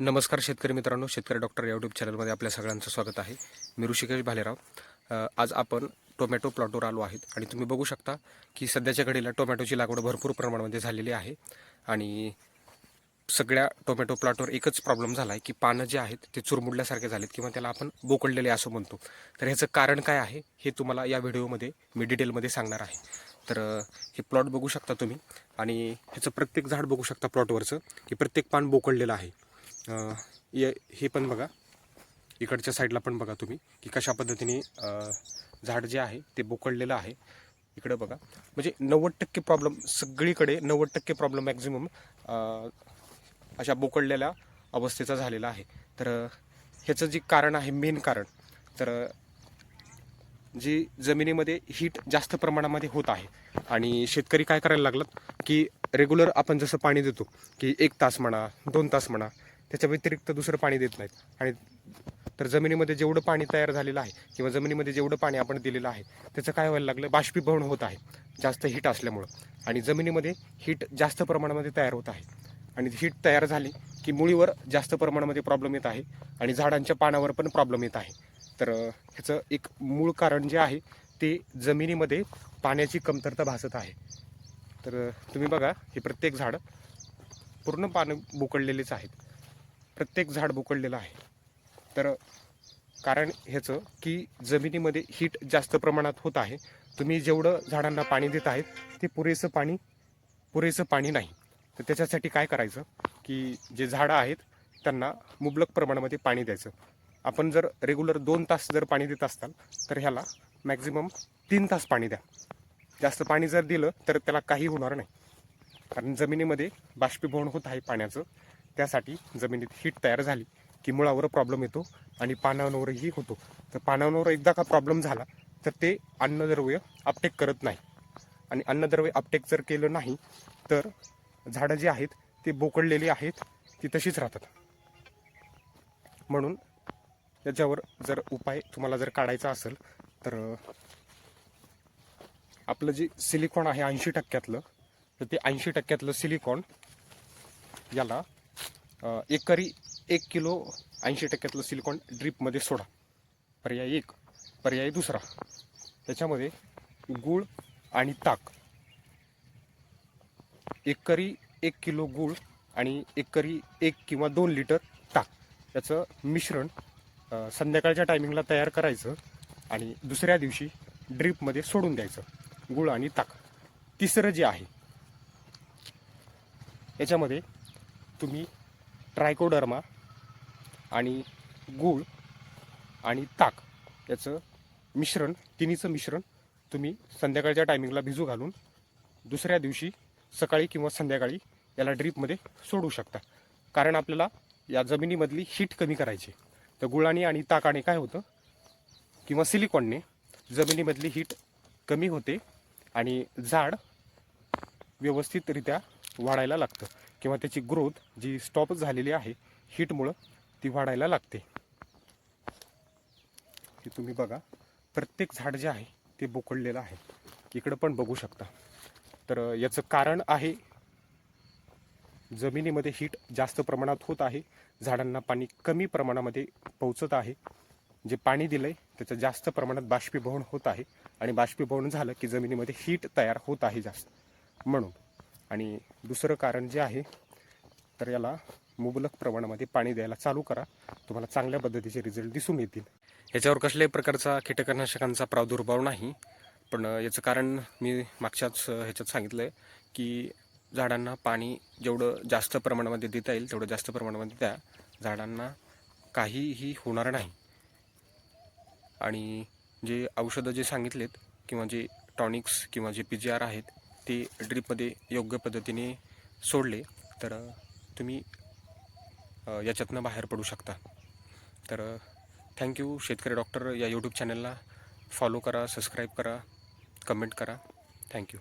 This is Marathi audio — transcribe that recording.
नमस्कार शेतकरी मित्रांनो शेतकरी डॉक्टर यूट्यूब चॅनलमध्ये आपल्या सगळ्यांचं स्वागत आहे. मी ऋषिकेश भालेराव. आज आपण टोमॅटो प्लॉटवर आलो आहेत आणि तुम्ही बघू शकता की सध्याच्या घडीला टोमॅटोची लागवड भरपूर प्रमाणामध्ये झालेली आहे आणि सगळ्या टोमॅटो प्लॉटवर एकच प्रॉब्लेम झाला आहे की पानं जे आहेत ते चुरमुडल्यासारखे झालेत किंवा त्याला आपण बोकडलेले असं म्हणतो. तर ह्याचं कारण काय आहे हे तुम्हाला या व्हिडिओमध्ये मी डिटेलमध्ये सांगणार आहे. तर हे प्लॉट बघू शकता तुम्ही आणि ह्याचं प्रत्येक झाड बघू शकता प्लॉटवरचं की प्रत्येक पान बोकडलेलं आहे. ये- हे पण बघा. इकडच्या साईडला पण बघा तुम्ही की कशा पद्धतीने झाड जे आहे ते बोकडलेलं आहे. इकडं बघा. म्हणजे नव्वद टक्के प्रॉब्लेम सगळीकडे नव्वद टक्के प्रॉब्लेम मॅक्झिमम अशा बोकडलेल्या अवस्थेचा झालेला आहे. तर ह्याचं जे कारण आहे मेन कारण तर जी जमिनीमध्ये हीट जास्त प्रमाणामध्ये होत आहे. आणि शेतकरी काय करायला लागलात की रेग्युलर आपण जसं पाणी देतो की एक तास म्हणा दोन तास म्हणा त्याच्या व्यतिरिक्त दुसरं पाणी देत नाहीत. आणि तर जमिनीमध्ये जेवढं पाणी तयार झालेलं आहे किंवा जमिनीमध्ये जेवढं पाणी आपण दिलेलं आहे त्याचं काय व्हायला लागलं? बाष्पीभवन होत आहे. जास्त हीट असल्यामुळं. आणि जमिनीमध्ये हीट जास्त प्रमाणामध्ये तयार होत आहे. आणि हीट तयार झाली की मुळीवर जास्त प्रमाणामध्ये प्रॉब्लेम येत आहे आणि झाडांच्या पानावर पण प्रॉब्लेम येत आहे. तर ह्याचं एक मूळ कारण जे आहे ते जमिनीमध्ये पाण्याची कमतरता भासत आहे. तर तुम्ही बघा हे प्रत्येक झाड पूर्ण पानं बोकडलेलेच आहेत. प्रत्येक झाड बोकडलेलं आहे. तर कारण ह्याचं की जमिनीमध्ये हीट जास्त प्रमाणात होत आहे. तुम्ही जेवढं झाडांना पाणी देत आहेत ते पुरेसं पाणी पुरेसं पाणी नाही. तर त्याच्यासाठी काय करायचं की जे झाडं आहेत त्यांना मुबलक प्रमाणामध्ये पाणी द्यायचं. आपण जर रेग्युलर दोन तास जर पाणी देत असताल तर ह्याला मॅक्झिमम तीन तास पाणी द्या. जास्त पाणी जर दिलं तर त्याला काही होणार नाही. कारण जमिनीमध्ये बाष्पीभवन होत आहे पाण्याचं. त्यासाठी जमिनीत हीट तयार झाली की मुळावर प्रॉब्लेम येतो आणि पानांवरही होतो. तर पानांवर एकदा का प्रॉब्लेम झाला तर ते अन्नद्रव्य अपटेक करत नाही. आणि अन्नद्रव्य अपटेक जर केलं नाही तर झाडं जी आहेत ते बोकडलेली आहेत ती तशीच राहतात. म्हणून त्याच्यावर जर उपाय तुम्हाला जर काढायचा असेल तर आपलं जे सिलिकॉन आहे ऐंशी टक्क्यातलं तर ते ऐंशी टक्क्यातलं सिलिकॉन याला एकरी एक किलो ऐंशी टक्क्यातलं सिलिकॉन ड्रीपमध्ये सोडा. पर्याय एक. पर्याय दुसरा. त्याच्यामध्ये गूळ आणि ताक. एकरी एक किलो गूळ आणि एकरी एक किंवा दोन लिटर ताक. याचं मिश्रण संध्याकाळच्या टायमिंगला तयार करायचं आणि दुसऱ्या दिवशी ड्रीपमध्ये सोडून द्यायचं. गूळ आणि ताक. तिसरं जे आहे याच्यामध्ये तुम्ही ट्रायकोडर्मा आणि गूळ आणि ताक याचं मिश्रण तिन्हीचं मिश्रण तुम्ही संध्याकाळच्या टायमिंगला भिजू घालून दुसऱ्या दिवशी सकाळी किंवा संध्याकाळी याला ड्रीपमध्ये सोडू शकता. कारण आपल्याला या जमिनीमधली हीट कमी करायची तर गुळाने आणि ताकाने काय होतं? किंवा सिलिकॉनने जमिनीमधली हीट कमी होते आणि झाड व्यवस्थितरित्या वाढायला लागतं. किंवा त्याची ग्रोथ जी स्टॉप झालेली आहे हीटमुळं ती वाढायला लागते. हे तुम्ही बघा. प्रत्येक झाड जे आहे ते बोकडलेलं आहे. इकडं पण बघू शकता. तर याचं कारण आहे जमिनीमध्ये हीट जास्त प्रमाणात होत आहे. झाडांना पाणी कमी प्रमाणामध्ये पोहोचत आहे. जे पाणी दिलंय त्याचं जास्त प्रमाणात बाष्पीभवन होत आहे. आणि बाष्पीभवन झालं की जमिनीमध्ये हीट तयार होत आहे जास्त. म्हणून आणि दुसरं कारण जे आहे तर याला मुबलक प्रमाणामध्ये पाणी द्यायला चालू करा. तुम्हाला चांगल्या पद्धतीचे रिझल्ट दिसून येतील. याच्यावर कसल्याही प्रकारचा कीटकनाशकांचा प्रादुर्भाव नाही. पण याचं कारण मी मागच्याच ह्याच्यात सांगितलं आहे की झाडांना पाणी जेवढं जास्त प्रमाणामध्ये देता येईल तेवढं जास्त प्रमाणामध्ये द्या. झाडांना काहीही होणार नाही. आणि जे औषधं जे सांगितलेत किंवा जे टॉनिक्स किंवा जे पी जी आर आहेत ते ड्रीपमध्ये योग्य पद्धतीने सोडले तर तुम्ही याच्यातनं बाहेर पडू शकता. तर थँक्यू शेतकरी डॉक्टर या यूट्यूब चॅनलला फॉलो करा सबस्क्राईब करा कमेंट करा. थँक्यू